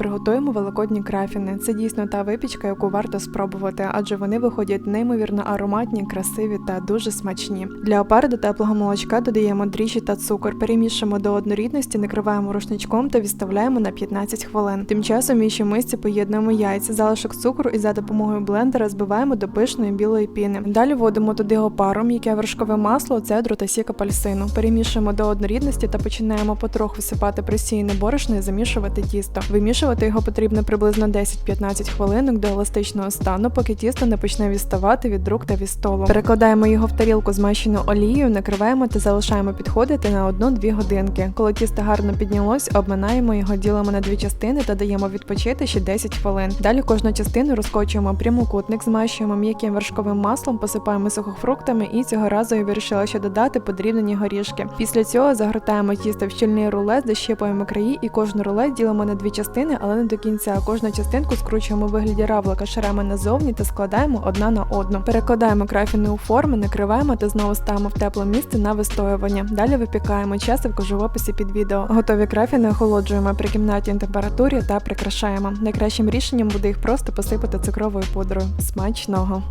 приготуємо великодні крафіни. Це дійсно та випічка, яку варто спробувати, адже вони виходять неймовірно ароматні, красиві та дуже смачні. Для опари до теплого молочка додаємо дріжджі та цукор, перемішуємо до однорідності, накриваємо рушничком та відставляємо на 15 хвилин. Тим часом в іншій мисці поєднуємо яйця, залишок цукру і за допомогою блендера збиваємо до пишної білої піни. Далі вводимо туди опару, м'яке вершкове масло, цедру та сік апельсину. Перемішуємо до однорідності та починаємо потроху висипати просіяне борошно і замішувати тісто. Вимішувати його потрібно приблизно 10-15 хвилинок до еластичного стану, поки тісто не почне відставати від рук та від столу. Перекладаємо його в тарілку змащену олією, накриваємо та залишаємо підходити на 1-2 годинки. Коли тісто гарно піднялось, обминаємо його, ділимо на дві частини та даємо відпочити ще 10 хвилин. Далі кожну частину розкочуємо прямокутник, змащуємо м'яким вершковим маслом, посипаємо сухофруктами і цього разу я вирішила ще додати подрібнені горішки. Після цього загортаємо тісто в щільний рулет, защіпуємо краї і кожну рулет ділимо на дві частини, але не до кінця. Кожну частинку скручуємо у вигляді равлика шарами назовні та складаємо одна на одну. Перекладаємо крафіни у форми, накриваємо та знову ставимо в тепле місце на вистоювання. Далі випікаємо часи в описі під відео. Готові крафіни охолоджуємо при кімнатній температурі та прикрашаємо. Найкращим рішенням буде їх просто посипати цукровою пудрою. Смачного!